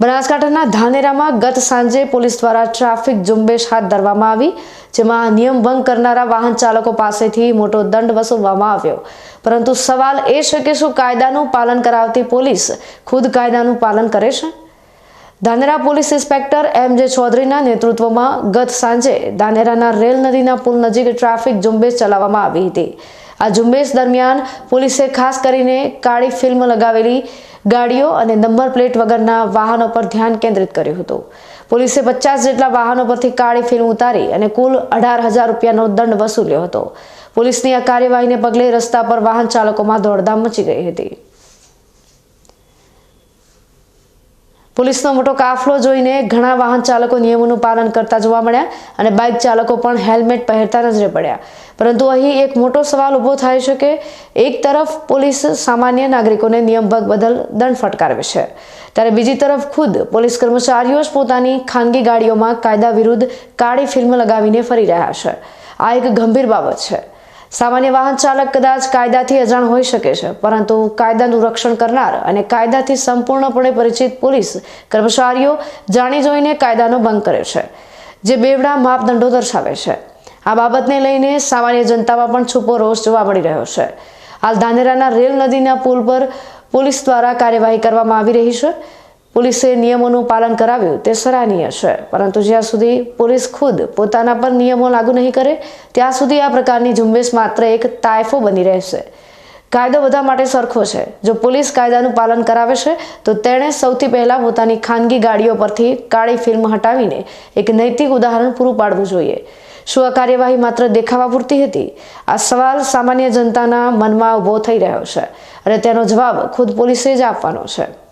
બનાસકાંઠાના ધાનેરામાં ગત સાંજે પોલીસ દ્વારા ટ્રાફિક ઝુંબેશ હાથ ધરવામાં આવી, જેમાં નિયમ ભંગ કરનારા વાહન ચાલકો પાસેથી મોટો દંડ વસૂલવામાં આવ્યો. પરંતુ સવાલ એ છે કે શું કાયદાનું પાલન કરાવતી પોલીસ ખુદ કાયદાનું પાલન કરે છે? ધાનેરા પોલીસ ઇન્સ્પેક્ટર એમ જે ચૌધરીના નેતૃત્વમાં ગત સાંજે ધાનેરાના રેલ નદીના પુલ નજીક ટ્રાફિક ઝુંબેશ ચલાવવામાં આવી હતી. આ ઝુંબેશ દરમિયાન પોલીસે ખાસ કરીને કાળી ફિલ્મ લગાવેલી ગાડીઓ અને નંબર પ્લેટ વગરના વાહનો પર ધ્યાન કેન્દ્રિત કર્યું હતું. પોલીસે પચાસ જેટલા વાહનો પરથી કાળી ફિલ્મ ઉતારી અને કુલ અઢાર હજાર રૂપિયાનો દંડ વસૂલ્યો હતો. પોલીસની આ કાર્યવાહીને પગલે રસ્તા પર વાહન ચાલકોમાં દોડધામ મચી ગઈ હતી. પોલીસનો મોટો કાફલો જોઈને ઘણા વાહન ચાલકો નિયમોનું પાલન કરતા જોવા મળ્યા અને બાઇક ચાલકો પણ હેલ્મેટ પહેરતા નજરે પડ્યા. પરંતુ અહીં એક મોટો સવાલ ઊભો થાય છે કે એક તરફ પોલીસ સામાન્ય નાગરિકોને નિયમભંગ બદલ દંડ ફટકારવે છે. ત્યારે બીજી તરફ ખુદ પોલીસ કર્મચારીઓ જ પોતાની ખાનગી ગાડીઓમાં કાયદા વિરુદ્ધ કાળી ફિલ્મ લગાવીને ફરી રહ્યા છે. આ એક ગંભીર બાબત છે. સામાન્ય વાહન ચાલક કદાચ કાયદાથી અજાણ હોઈ શકે છે, પરંતુ કાયદાનું રક્ષણ કરનાર અને કાયદાથી સંપૂર્ણપણે પરિચિત પોલીસ કર્મચારીઓ જાણી જોઈને કાયદાનો ભંગ કરે છે, જે બેવડા માપદંડો દર્શાવે છે. આ બાબતને લઈને સામાન્ય જનતામાં પણ છૂપો રોષ જોવા મળી રહ્યો છે. હાલ ધાનેરાના રેલ નદીના પુલ પર પોલીસ દ્વારા કાર્યવાહી કરવામાં આવી રહી છે. પોલીસે નિયમોનું પાલન કરાવ્યું. તે સરાહનીય છે. પરંતુ જ્યાં સુધી પોલીસ ખુદ પોતાના પર નિયમો લાગુ નહીં કરે, ત્યાં સુધી આ પ્રકારની ઝુંબેશ માત્ર એક તાયફો બની રહેશે. કાયદો બધા માટે સરખો છે. જો પોલીસ કાયદાનું પાલન કરાવે છે, તો તેણે સૌથી પહેલાં પોતાની ખાનગી ગાડીઓ પરથી કાળી ફિલ્મ હટાવીને એક નૈતિક ઉદાહરણ પૂરું પાડવું જોઈએ. શું આ કાર્યવાહી માત્ર દેખાવા પૂરતી હતી? આ સવાલ સામાન્ય જનતાના મનમાં ઊભો થઈ રહ્યો છે અને તેનો જવાબ ખુદ પોલીસે જ આપવાનો છે.